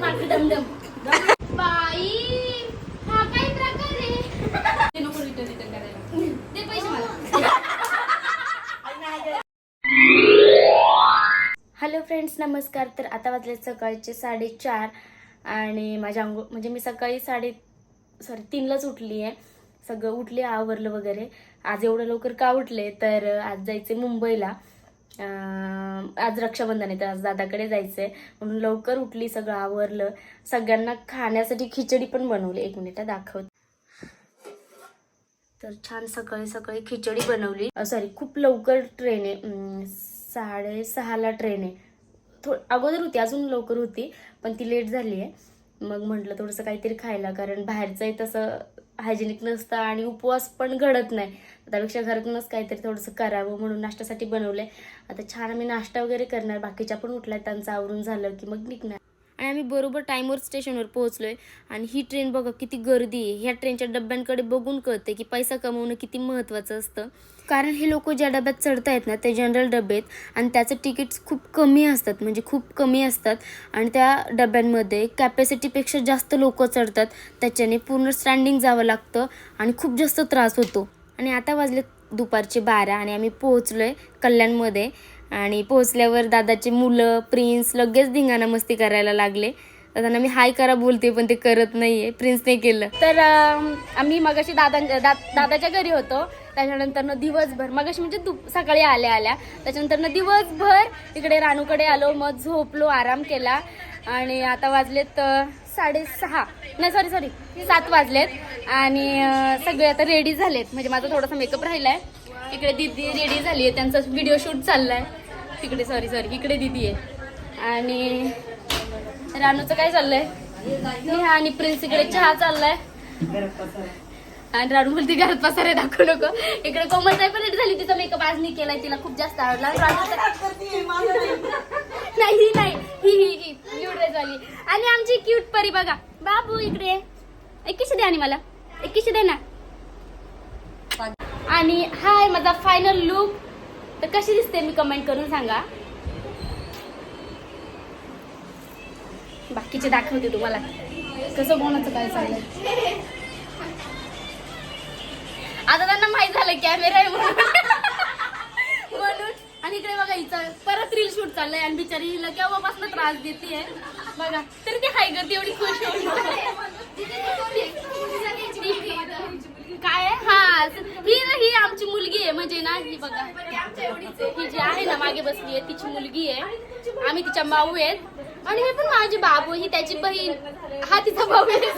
पाक डमडम बाई हा काय प्रकार आहे? ते नको रिटर्न रिटर्न करायला. दे पैसे मला. हॅलो फ्रेंड्स नमस्कार. तर आता वाजले सकाळचे साडेचार आणि माझ्या अंघोळ म्हणजे मी सकाळी साडे सॉरी तीनलाच उठली आहे. सगळं उठले आवरलं वगैरे. आज एवढं लवकर का उठले? तर आज जायचे मुंबईला. आज रक्षाबंधन आहे तर आज दादाकडे जायचं आहे म्हणून लवकर उठली सगळं आवरलं. सगळ्यांना खाण्यासाठी खिचडी पण बनवली. एक मिनिट दाखवत दाखवते. तर छान सकाळी सकाळी खिचडी बनवली. सॉरी खूप लवकर ट्रेन आहे. साडेसहाला ट्रेन आहे. थो अगोदर होती अजून लवकर होती पण ती लेट झाली आहे. मग म्हटलं थोडंसं काहीतरी खायला कारण बाहेरचंही तसं हायजेनिक नसतं आणि उपवास पण घडत नाही. त्यापेक्षा घरातूनच काहीतरी थोडंसं करावं म्हणून नाश्त्यासाठी बनवलंय. आता छान आम्ही नाश्ता वगैरे करणार बाकीच्या पण उठल्या त्यांचं आवरून झालं की मग निघणार. आणि आम्ही बरोबर टाईमवर स्टेशनवर पोहोचलो आहे आणि ही ट्रेन बघा किती गर्दी आहे. ह्या ट्रेनच्या डब्यांकडे बघून कळते की पैसा कमवणं किती महत्त्वाचं असतं. कारण हे लोक ज्या डब्यात चढत आहेत ना ते जनरल डबे आहेत. आणि त्याचं तिकीट्स खूप कमी असतात. म्हणजे खूप कमी असतात. आणि त्या डब्यांमध्ये कॅपॅसिटीपेक्षा जास्त लोक चढतात. त्याच्याने पूर्ण स्टँडिंग जावं लागतं. आणि खूप जास्त त्रास होतो. आणि आता वाजले दुपारचे बारा आणि आम्ही पोहोचलो आहे कल्याणमध्ये. आणि पोहोचल्यावर दादाचे मुलं प्रिन्स लगेच धिंगाणा मस्ती करायला लागले. तर त्यांना मी हाय करा बोलते पण ते करत नाही आहे प्रिन्सने केलं. तर आम्ही मगाशी दादा दा, दादाच्या घरी होतो. त्याच्यानंतर दिवसभर मगाशी म्हणजे दुप सकाळी आल्या आल्या. त्याच्यानंतर दिवसभर इकडे रानूकडे आलो मग झोपलो आराम केला. आणि आता वाजलेत साडेसहा. नाही सॉरी सॉरी सात वाजलेत. आणि सगळे आता रेडी झालेत. म्हणजे माझा थोडासा मेकअप राहिला आहे इकडे दीदी रेडी झाली आहे त्यांचा व्हिडिओ शूट चाललाय. तिकडे सॉरी सॉरी इकडे दिदी आहे. आणि रानूचं काय चाललंय? आणि प्रिन्स इकडे चहा चाललाय. आणि रानू बोलती घरात पसारे दाखवू नको. इकडे कोमल पण झाली तिचा मेकअप आज नाही केलाय तिला खूप जास्त आवडला. नाही ही नाही. ही ही ही. क्यूट झाली. आणि आमची क्यूट परी बघा. बाबू इकडे एकीशी द्या आणि मला. एकीशी दे ना. आणि हाय माझा फायनल लुक तर कशी दिसते मी कमेंट करून सांगा. बाकीचे दाखवते तुम्हाला. कसं बोलायचं काय चाललंय आता त्यांना माहीत झालं कॅमेरा आहे म्हणून. आणि इकडे बघा हिचा परत रील शूट चाललंय आणि बिचारी हिला केव्हापासून त्रास देते बघा तरी ती हाय करते एवढी खुश होऊन काय आहे? हा ही ना ही आमची मुलगी आहे. म्हणजे ना ही बघा. ही जी आहे ना मागे बसली आहे तिची मुलगी आहे. आम्ही तिच्या भाऊ आहेत. आणि हे पण माझी बाबू ही त्याची बहीण. हा तिचा भाऊ आहे.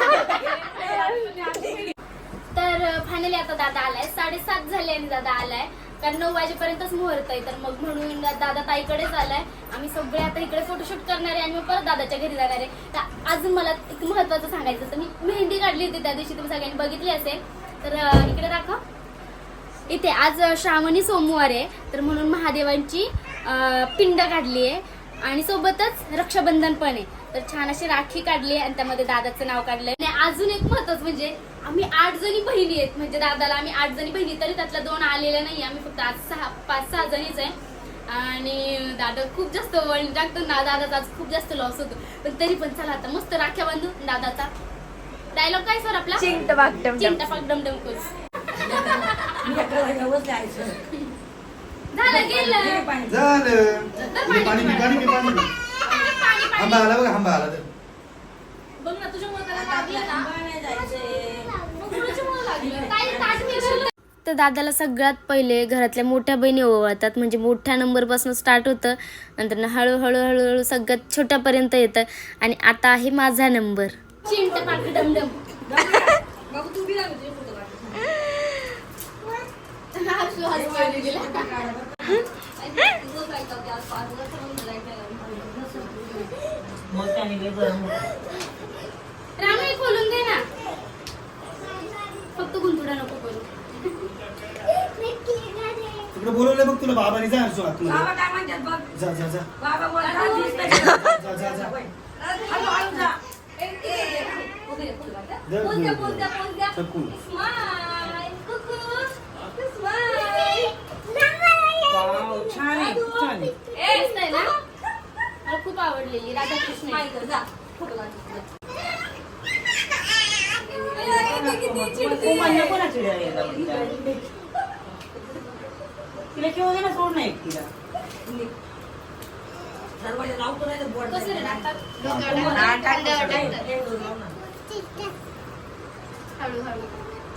तर फायनली आता दादा आलाय. साडेसात झाले आणि दादा आलाय. कारण नऊ वाजेपर्यंतच मुहूर्त आहे. तर मग म्हणून दादा ताईकडेच आलाय. आम्ही सगळे आता इकडे फोटोशूट करणार आहे आणि मग परत दादाच्या घरी जाणार आहे. तर अजून मला एक महत्वाचं सांगायचं तर मी मेहंदी काढली होती त्या दिवशी. तुम्ही सगळ्यांनी बघितली असेल. तर इकडे दाखव. इथे आज श्रावणी सोमवार आहे. तर म्हणून महादेवांची पिंड काढली आहे. आणि सोबतच रक्षाबंधन पण आहे. तर छान अशी राखी काढली आहे आणि त्यामध्ये दादाचं नाव काढलंय. आणि अजून एक महत्वाचं म्हणजे आम्ही आठ जणी बहिणी आहेत. म्हणजे दादाला आम्ही आठ जणी बहिणी तरी त्यातल्या दोन आलेल्या नाही आम्ही फक्त आज सहा पाच सहा जणीच आहे. आणि दादा खूप जास्त वळण टाकतो. ना दादाचा आज खूप जास्त लॉस होतो. पण तरी पण चला आता मस्त राख्या बांधू. दादाचा डायलॉग काय सर आपला? चिंट वागटम चिंटा पाक डमडम कुस झालं गेलं. झालं. हे पाणी पी, पाणी पी, पाणी आंबा आला बघा आंबा आला तर. बघ ना तुझ्यामुळे त्याला लागलं ना. मग कुणाच्यामुळे लागलं? ताई, ताट मिळवलं. तर दादाला सगळ्यात पहिले घरातल्या मोठ्या बहिणी ओवाळतात. म्हणजे मोठ्या नंबरपासून स्टार्ट होतं. नंतर ना हळूहळू हळूहळू सगळ्यात छोट्यापर्यंत येतं. आणि आता आहे माझा नंबर. चिंट पाक डमडम हसू मागे गेला. रानू हे खोलून दे ना. फक्त गुंतुडा नको करू. तिकडे बोलवलंय बघ तुला बाबाने जा आतमध्ये. बाबा काय म्हणतात बघ. जा जा जा. बाबा दिसतं. जा जा जा. जा. जा, बोलत्या, जा. बोलत्या, बोलत्या. Smile. कुकू. वाव छान आहे छान आहे ए, दिसतंय ना मला खूप आवडलेली राधाकृष्ण Smile कर, जा. तिला केव्हा सोड नाही तिला दरवाजा लावतो नाही तर बोर्ड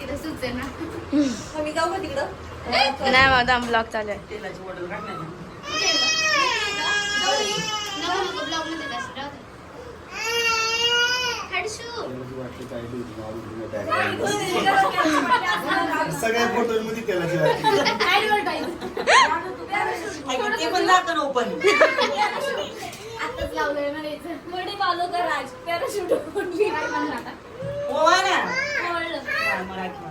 ना जाऊ का तिकडं नाही माझा ब्लॉग चालू आहे तेलाची बॉटल सगळ्या फोटो मध्ये तेलाची ना ओपन आताच लावलंय ना याचं. मडी फॉलो कर आज पॅराशूट उडली काय म्हणलं आता? हो आहे ना आवडलं. हा, मराठी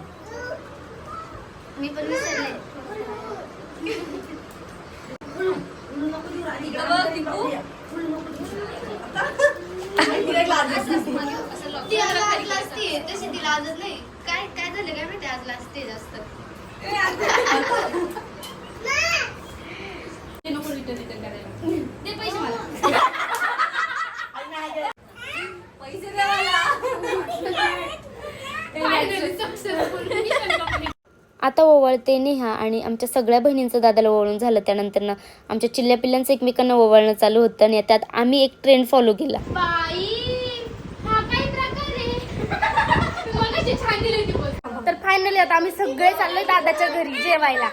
मी पण विसरले. तशी ती लाजत नाही. काय काय झालं काय माहिती? आज लाजते जास्त ते नको रिटर्न रिटर्न करायला दे पैसे मला पैसे द्या मला Finally successful. Mission complete. आता ओवाळते नेहा आणि आमच्या सगळ्या बहिणींचं दादाला ओवाळून झालं. त्यानंतर ना आमच्या चिल्ल्या पिल्लांचं एकमेकांना ओवाळणं चालू होतं आणि त्यात आम्ही एक ट्रेंड फॉलो केला. हा. तर फायनली आता आम्ही सगळे चाललोय दादाच्या घरी जेवायला.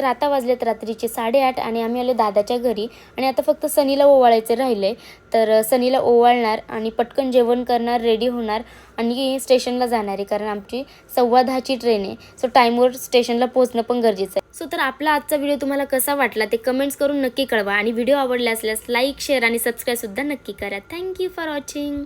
तर आता वाजलेत रात्रीचे साडेआठ आणि आम्ही आलो दादाच्या घरी. आणि आता फक्त सनीला ओवाळायचे राहिले. तर सनीला ओवाळणार आणि पटकन जेवण करणार रेडी होणार आणि स्टेशनला जाणार आहे. कारण आमची सव्वा दहाची ट्रेन आहे. सो टाईमवर स्टेशनला पोहोचणं पण गरजेचं आहे. सो तर आपला आजचा व्हिडिओ तुम्हाला कसा वाटला ते कमेंट्स करून नक्की कळवा. आणि व्हिडिओ आवडला असल्यास लाईक शेअर आणि सबस्क्राईबसुद्धा नक्की करा. Thank you for watching